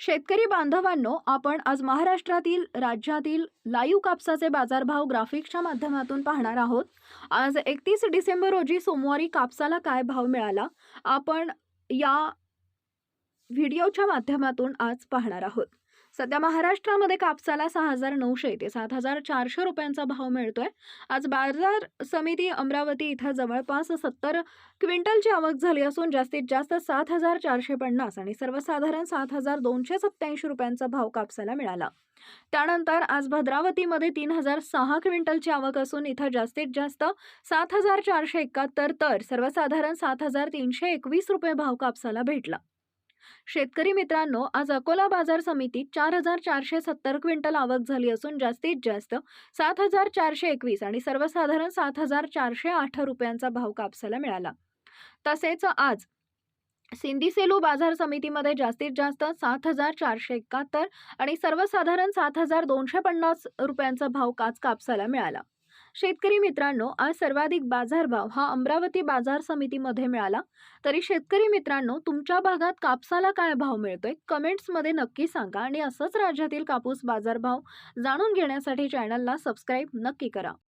शेतकरी बांधवांनो आपण आज महाराष्ट्रातील राज्यातील लाईव्ह कापसाचे बाजारभाव ग्राफिक्सच्या माध्यमातून पाहणार आहोत. आज एकतीस डिसेंबर रोजी सोमवारी कापसाला काय भाव मिळाला आपण या व्हिडिओच्या माध्यमातून आज पाहणार आहोत. सध्या महाराष्ट्रामध्ये कापसाला सहा हजार नऊशे ते सात हजार चारशे रुपयांचा भाव मिळतोय. आज बाजार समिती अमरावती इथं जवळपास सत्तर क्विंटलची आवक झाली असून जास्तीत जास्त सात हजार चारशे पन्नास आणि सर्वसाधारण सात हजार दोनशे सत्याऐंशी रुपयांचा भाव कापसाला मिळाला. त्यानंतर आज भद्रावतीमध्ये तीन हजार सहा क्विंटलची आवक असून इथं जास्तीत जास्त सात हजार चारशे एकाहत्तर तर सर्वसाधारण सात हजार तीनशे एकवीस रुपये भाव कापसाला भेटला. शेतकरी मित्रांनो आज अकोला बाजार समितीत चार हजार चारशे सत्तर क्विंटल आवक झाली असून जास्तीत जास्त सात हजार चारशे एकवीस आणि सर्वसाधारण सात हजार चारशे आठ रुपयांचा भाव कापसाला मिळाला. तसेच आज सिंधी सेलू बाजार समितीमध्ये जास्तीत जास्त सात हजार चारशे एकाहत्तर आणि सर्वसाधारण सात हजार दोनशे पन्नास रुपयांचा भाव काच कापसाला मिळाला. शेतकरी मित्रांनो आज सर्वाधिक बाजारभाव हा अमरावती बाजार समितीमध्ये मिळाला. तरी शेतकरी मित्रांनो तुमच्या भागात कापसाला काय भाव मिळतोय? कमेंट्समध्ये नक्की सांगा आणि असंच राज्यातील कापूस बाजारभाव जाणून घेण्यासाठी चॅनलला सबस्क्राईब नक्की करा.